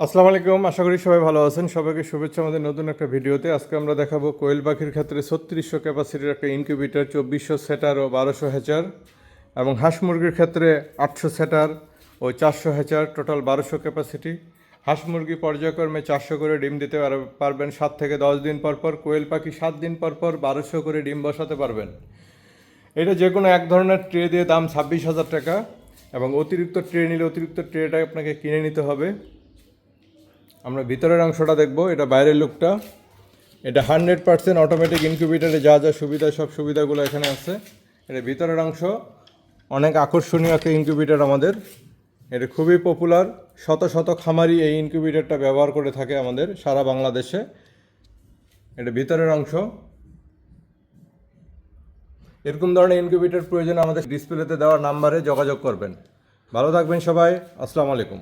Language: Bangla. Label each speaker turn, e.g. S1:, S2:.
S1: আসসালামু আলাইকুম, আশা করি সবাই ভালো আছেন। সবাইকে শুভেচ্ছা আমাদের নতুন একটা ভিডিওতে। আজকে আমরা দেখাবো কোয়েল পাখির ক্ষেত্রে ছত্রিশশো ক্যাপাসিটির একটা ইনকিউবেটার চব্বিশশো সেটার ও বারোশো হ্যাচার এবং হাঁস মুরগির ক্ষেত্রে আটশো সেটার ও চারশো হ্যাচার টোটাল বারোশো ক্যাপাসিটি হাঁস মুরগি পর্যায়ক্রমে চারশো করে ডিম দিতে পার- পারবেন সাত থেকে দশ দিন পর পর। কোয়েল পাখি সাত দিন পর পর বারোশো করে ডিম বসাতে পারবেন। এটা যে কোনো এক ধরনের ট্রে দিয়ে দাম ছাব্বিশ হাজার টাকা এবং অতিরিক্ত ট্রে নিলে অতিরিক্ত ট্রেটা আপনাকে কিনে নিতে হবে। আমরা ভিতরের অংশটা দেখব, এটা বাইরের লুকটা। এটা হান্ড্রেড পার্সেন্ট অটোমেটিক ইনকিউবেটারে যা যা সুবিধা, সব সুবিধাগুলো এখানে আছে। এটা ভিতরের অংশ, অনেক আকর্ষণীয় একটা ইনকিউবেটার আমাদের। এটা খুবই পপুলার শত শত খামারি এই ইনকিউবেটারটা ব্যবহার করে থাকে আমাদের সারা বাংলাদেশে। এটা ভিতরের অংশ। এরকম ধরনের ইনকিউবেটার প্রয়োজন আমাদের ডিসপ্লেতে দেওয়া নাম্বারে যোগাযোগ করবেন। ভালো থাকবেন সবাই, আসসালামু আলাইকুম।